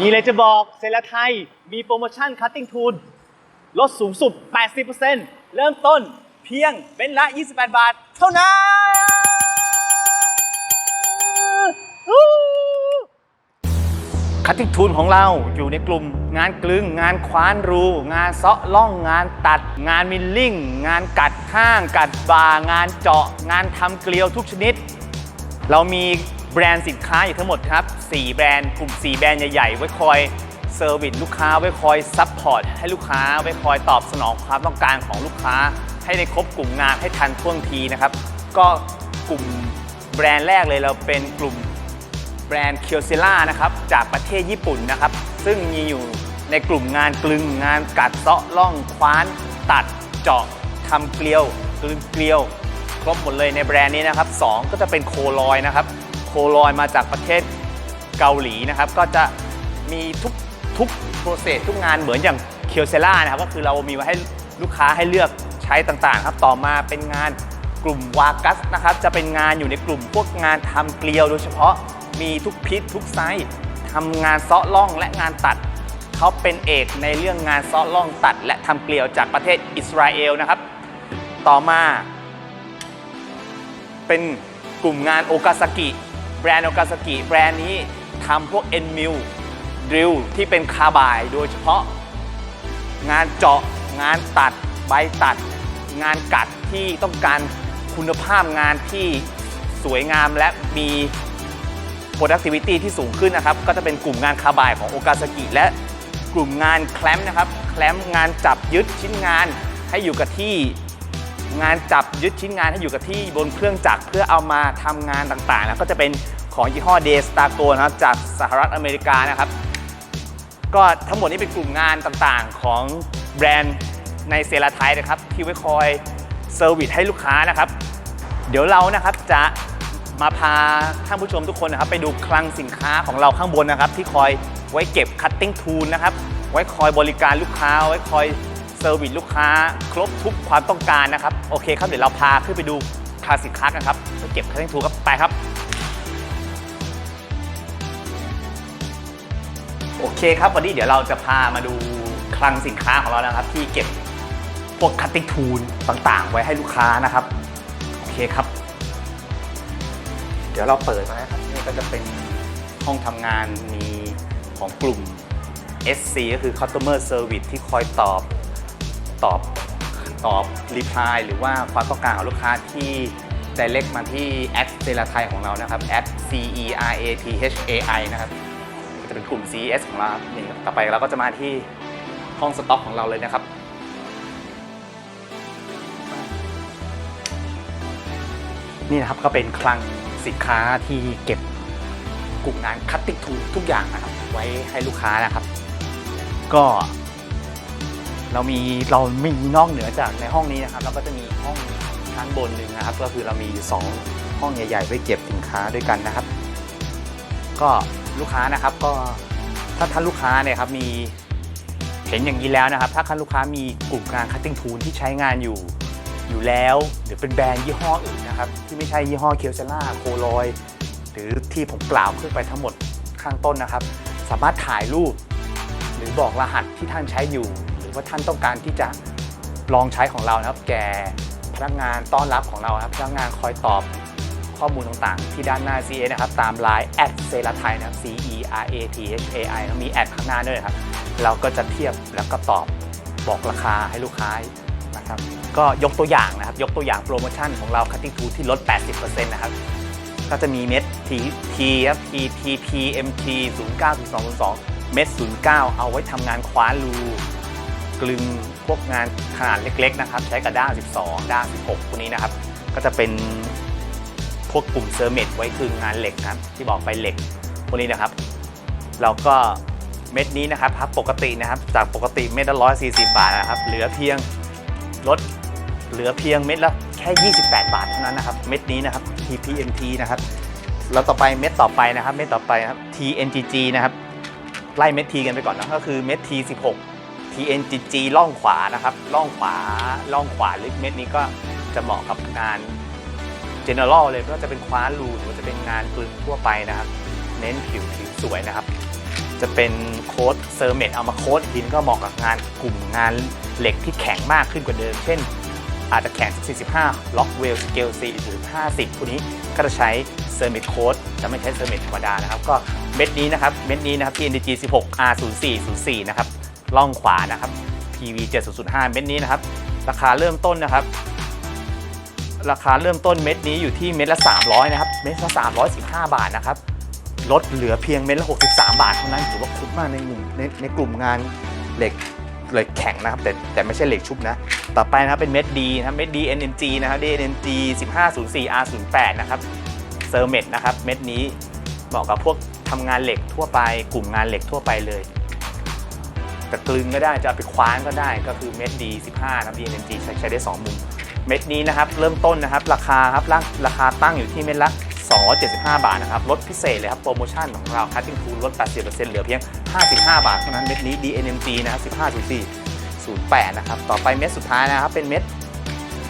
มีอะไรจะบอกเซราไทยมีโปรโมชั่นคัตติ้งทูลลดสูงสุด 80%เริ่มต้นเพียงเป็นละ 28 บาท เท่านั้นคัตติ้งทูลของเราอยู่ในกลุ่ม งานกลึง งานคว้านรู งานเซาะล่อง งานตัด งานมิลลิ่ง งานกัดข้าง กัดบาร์งานเจาะ งานทำเกลียวทุกชนิด เรามี แบรนด์สินค้าอยู่ทั้งหมดครับ4แบรนด์กลุ่ม 4 แบรนด์ใหญ่ๆ ไว้คอยเซอร์วิสลูกค้า ไว้คอยซัพพอร์ตให้ลูกค้า ไว้คอยตอบสนองความต้องการของลูกค้า ให้ได้ครบกลุ่มงานให้ทันท่วงทีนะครับ ก็กลุ่มแบรนด์แรกเลยเราเป็นกลุ่มแบรนด์เคียวซิล่านะครับจากประเทศญี่ปุ่นนะครับ ซึ่งมีอยู่ในกลุ่มงานกลึงงานกัดเซาะล่องคว้าน ตัดเจาะทำเกลียวกลึงเกลียว ครบหมดเลยในแบรนด์นี้นะครับสองก็จะเป็นโคลอยนะครับ โคลอยมาจากประเทศเกาหลีนะครับ ก็จะมีทุกทุกโปรเซสทุกงานเหมือนอย่างเคียวเซล่านะครับ ก็คือเรามีไว้ให้ลูกค้าให้เลือกใช้ต่างๆ ครับ ต่อมาเป็นงานกลุ่มวากัสนะครับ จะเป็นงานอยู่ในกลุ่มพวกงานทำเกลียวโดยเฉพาะมีทุกพิษทุกไซส์ทำงานเซาะล่องและงานตัด เขาเป็นเอกในเรื่องงานเซาะล่องตัด และทำเกลียวจากประเทศอิสราเอลนะครับ ต่อมา เป็นกลุ่มงานโอกาซากิ แบรนด์โอกาซากิแบรนด์นี้ทำพวก N m i l ดริลที่เป็นคาร์บายโดยเฉพาะ งานเจาะงานตัดใบตัด งานกัดที่ต้องการคุณภาพงานที่สวยงามและมี productivity ที่สูงขึ้นนะครับ ก็จะเป็นกลุ่มงานคาร์บายของโอกาซากิและกลุ่มงานแคลมนะครับ แคลมงานจับยึดชิ้นงานให้อยู่กับที่ งานจับยึดชิ้นงานให้อยู่กับที่บนเครื่องจักรเพื่อเอามาทำงานต่างๆ แล้วก็จะเป็นของยี่ห้อเดสตาโกนะครับจากสหรัฐอเมริกานะครับ ก็ทั้งหมดนี้เป็นกลุ่มงานต่างๆ ของแบรนด์ในเซราไทยนะครับ ที่ไว้คอยเซอร์วิสให้ลูกค้านะครับ เดี๋ยวเรานะครับจะมาพาท่านผู้ชมทุกคนนะครับ ไปดูคลังสินค้าของเราข้างบนนะครับ ที่คอยไว้เก็บคัตติ้งทูลนะครับ ไว้คอยบริการลูกค้า ไว้คอย เซอร์วิสลูกค้า ครบทุกความต้องการนะครับ โอเคครับเดี๋ยวเราพาขึ้นไปดูคลังสินค้ากันครับไปเก็บคัตติ้งทูครับไปครับ โอเคครับวันนี้เดี๋ยวเราจะพามาดูคลังสินค้าของเรานะครับ ที่เก็บพวกคัตติ้งทูลต่างๆ ไว้ให้ลูกค้านะครับ โอเคครับ เดี๋ยวเราเปิดมานะครับนี่ก็จะเป็นห้องทำงานมีของกลุ่ม SC ก็คือ Customer Service ที่คอยตอบ ตอบตอบรีพลายหรือว่าความต้องการของลูกค้าที่ direct มาที่แอดเซราไทยของเรานะครับแอด C E R A T H A I นะครับจะเป็นกลุ่ม CES ของเราครับนี่ครับต่อไปเราก็จะมาที่ห้องสต็อกของเราเลยนะครับนี่นะครับก็เป็นคลังสินค้าที่เก็บกลุ่มงานคัตติ้งทูทุกอย่างนะครับ ไว้ให้ลูกค้านะครับ ก็ เรามีเรามีนอกเหนือจากในห้องนี้นะครับเราก็จะมีห้องชั้นบนหนึ่งนะครับ ก็คือเรามีอยู่สองห้องใหญ่ๆไว้เก็บสินค้าด้วยกันนะครับ ก็ลูกค้านะครับก็ถ้าท่านลูกค้าเนี่ยครับมีเห็นอย่างนี้แล้วนะครับ ถ้าท่านลูกค้ามีกลุ่มงานคัตติ้งทูลที่ใช้งานอยู่อยู่แล้วหรือเป็นแบรนด์ยี่ห้ออื่นนะครับ ที่ไม่ใช่ยี่ห้อเคียวเซล่าโคลอยหรือที่ผมกล่าวขึ้นไปทั้งหมดข้างต้นนะครับ สามารถถ่ายรูป หรือบอกรหัสที่ท่านใช้อยู่ รือว่าท่านต้องการที่จะลองใช้ของเรานะครับ แก่พนักงานต้อนรับของเราครับพนักงานคอยตอบข้อมูลต่างๆ ที่ด้านหน้า CA นะครับ ตาม Line แอดเซราไทยนะครับ C E R A T H A I มีแอดข้างหน้าด้วยครับ เราก็จะเทียบแล้วก็ตอบบอกราคาให้ลูกค้านะครับ ก็ยกตัวอย่างนะครับ ยกตัวอย่างโปรโมชั่นของเรา Cutting Tool ที่ลด 80%นะครับก็จะมีเม็ด T T ครับ T T P M T 09 202 เม็ด 09 เอาไว้ทำงานคว้านรู กลึงพวกงานขนาดเล็กๆนะครับ ใช้กับด้าน12 ด้าน16พวกนี้นะครับ ก็จะเป็นพวกกลุ่มเซอร์เมตไว้คืองานเหล็กนะครับที่บอกไปเหล็กพวกนี้นะครับ เราก็เม็ดนี้นะครับครับปกตินะครับ จากปกติเม็ดละร้อยสี่สิบาทนะครับ เหลือเพียงลดเหลือเพียงเม็ดละแค่ 28 บาทเท่านั้นนะครับ เม็ดนี้นะครับ TPMT นะครับแล้วต่อไปเม็ดต่อไปนะครับ เม็ดต่อไปนะครับ TNGG นะครับ ไล่เม็ด T กันไปก่อนนะก็คือเม็ด T16 TNGG ล่องขวานะครับล่องขวาล่องขวาลึกเม็ดนี้ก็จะเหมาะกับงาน general เลยไม่ว่าจะเป็นคว้ารูหรือว่าจะเป็นงานกลึงทั่วไปนะครับ เน้นผิวผิวสวยนะครับ จะเป็นโค้ดเซอร์เมตเอามาโค้ดอีกทีนึงก็เหมาะกับงานกลุ่มงานเหล็กที่แข็งมากขึ้นกว่าเดิม เช่น อาจจะแข็ง 45 ล็อกเวลสเกล4หรือ 50พวกนี้ก็จะใช้เซอร์เมตโค้ดจะไม่ใช้เซอร์เมตธรรมดานะครับ ก็เม็ดนี้นะครับเม็ดนี้นะครับ PNDG 16 R0404 นะครับ ล่องขวานะครับ PV 7005 เม็ดนี้นะครับ ราคาเริ่มต้นนะครับ ราคาเริ่มต้นเม็ดนี้อยู่ที่เม็ดละ 300 นะครับ เม็ดละ 315 บาทนะครับ ลดเหลือเพียงเม็ดละ 63 บาทเท่านั้นถือว่าคุ้มมากในกลุ่มในในกลุ่มงานเหล็กเหล็กแข็งนะครับ แต่แต่ไม่ใช่เหล็กชุบนะ ต่อไปนะครับเป็นเม็ดดีนะครับ เม็ดดี NNG นะครับ DNNG 1504 R08 นะครับ เซอร์เมตนะครับ เม็ดนี้เหมาะกับพวกทำงานเหล็กทั่วไป กลุ่มงานเหล็กทั่วไปเลย จะกลึงก็ได้จะเอาไปคว้านก็ได้ก็คือเม็ดดี15นะครับ DNNG ใช้ใช้ได้ 2 มุม เม็ดนี้นะครับ เริ่มต้นนะครับ ราคาครับราราคาตั้งอยู่ที่เม็ดละ275 บาทนะครับลดพิเศษเลยครับ โปรโมชั่นของเราคัตติ้งทูลด 80%เหลือเพียง 55 บาทเท่านั้นเม็ดนี้ DNMG นะครับ 15.4 08 นะครับ ต่อไปเม็ดสุดท้ายนะครับ เป็นเม็ด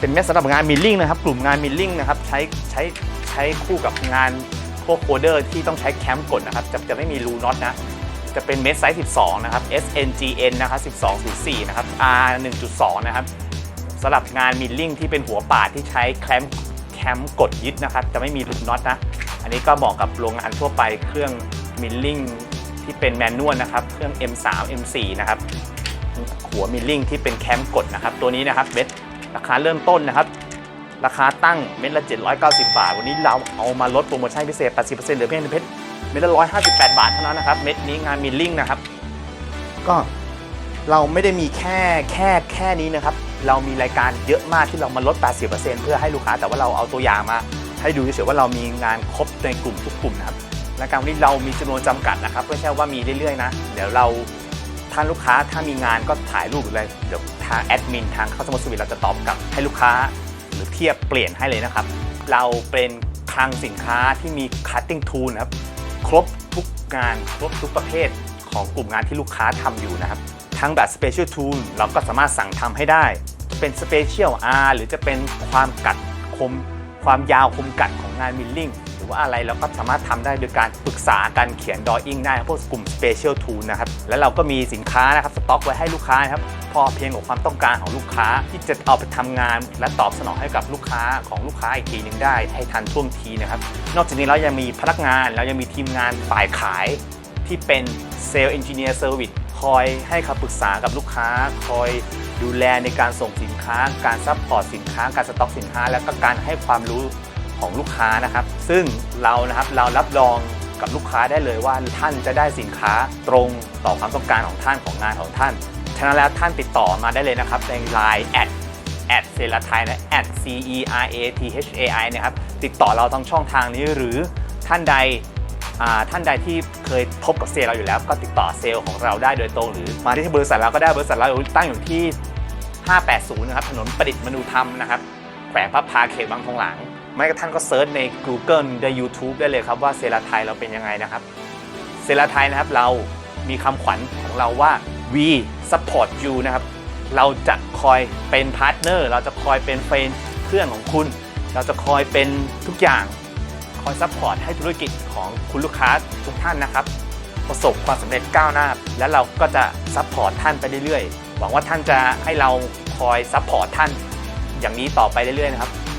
เป็นเม็ดสำหรับงานมิลลิ่งนะครับ กลุ่มงานมิลลิ่งนะครับใช้ใช้ใช้คู่กับงานพวกโคเดอร์ที่ต้องใช้แคมป์กดนะครับจะจะไม่มีรูน็อตนะ จะเป็นเม็ดไซส์ 12 นะครับ SNGN นะครับ12.4 นะครับ R 1.2 นะครับสำหรับงานมิลลิ่งที่เป็นหัวปาดที่ใช้แคมป์แคมป์กดยึดนะครับ จะไม่มีรูกน็อตนะ อันนี้ก็เหมาะกับโรงงานทั่วไปเครื่องมิลลิ่งที่เป็นแมนนวลนะครับ เครื่อง M3 M4 นะครับ หัวมิลลิ่งที่เป็นแคมป์กดนะครับ ตัวนี้นะครับเม็ดราคาเริ่มต้นนะครับ ราคาตั้งเม็ดละ 790 บาท วันนี้เราเอามาลดโปรโมชั่นพิเศษ 80%เหลือเพียงเพชร เม็ดละ158บาทเท่านั้นนะครับ เม็ดนี้งานมิลลิ่งนะครับ ก็เราไม่ได้มีแค่แค่แค่นี้นะครับ เรามีรายการเยอะมากที่เรามาลด 80%เพื่อให้ลูกค้าแต่ว่าเราเอาตัวอย่างมา ให้ดูเฉยๆว่าเรามีงานครบในกลุ่มทุกกลุ่มนะครับรายการวันนี้เรามีจำนวนจำกัดนะครับไม่ใช่ว่ามีเรื่อยๆนะ เดี๋ยวเราท่านลูกค้าถ้ามีงานก็ถ่ายรูปอะไรเดี๋ยวทางแอดมินทางเข้าสมุดสวิตเราจะตอบกลับให้ลูกค้า หรือเทียบเปลี่ยนให้เลยนะครับ เราเป็นคลังสินค้าที่มี cutting tool นะครับ ครบทุกงานครบทุกประเภทของกลุ่มงานที่ลูกค้าทำอยู่นะครับ ทั้งแบบ special tool เราก็สามารถสั่งทำให้ได้ เป็น special R หรือจะเป็นความกัดคม ความยาวคมกัดของงานมิลลิ่ง รือว่าอะไรเราก็สามารถทำได้โดยการปรึกษาการเขียน drawing ได้พวกกลุ่ม special tool นะครับแล้วเราก็มีสินค้านะครับสต็อกไว้ให้ลูกค้านะครับพอเพียงกับความต้องการของลูกค้าที่จะเอาไปทำงาน และตอบสนองให้กับลูกค้าของลูกค้าอีกทีหนึ่งได้ให้ทันท่วงทีนะครับนอกจากนี้เรายังมีพนักงานเรายังมีทีมงานฝ่ายขายที่เป็นเซลล์เอนจิเนียร์เซอร์วิสคอยให้คำปรึกษากับลูกค้า คอยดูแลในการส่งสินค้า การซัพพอร์ตสินค้า การสต็อกสินค้า แล้วก็การให้ความรู้ ของลูกค้านะครับ ซึ่งเรานะครับเรารับรองกับลูกค้าได้เลยว่าท่านจะได้สินค้าตรงต่อความต้องการของท่านของงานของท่านฉะนั้นแล้วท่านติดต่อมาได้เลยนะครับใน Line แอดแอดเซลาไทยนะ at c e r a t h a i นะครับ ติดต่อเราทางช่องทางนี้หรือท่านใดท่านใดที่เคยพบกับเซลเราอยู่แล้ว ก็ติดต่อเซลของเราได้โดยตรง หรือมาที่บริษัทเราก็ได้บริษัทเราตั้งอยู่ที่ 580 นะครับ ถนนประดิษฐ์มนูธรรมนะครับ แขวงพระพาเขตบางทองหลาง ไม่กระทั่งก็เซิร์ชใน Google ใน YouTube ได้เลยครับว่าเซลาไทยเราเป็นยังไงนะครับ เซลาไทยนะครับเรามีคำขวัญของเราว่า we support you นะครับ เราจะคอยเป็นพาร์ทเนอร์เราจะคอยเป็นเฟรนเพื่อนของคุณ เราจะคอยเป็นทุกอย่าง คอยซัพพอร์ตให้ธุรกิจของคุณลูกค้าทุกท่านนะครับ ประสบความสำเร็จก้าวหน้า และเราก็จะซัพพอร์ตท่านไปเรื่อยๆ หวังว่าท่านจะให้เราคอยซัพพอร์ตท่านอย่างนี้ต่อไปเรื่อยๆนะครับ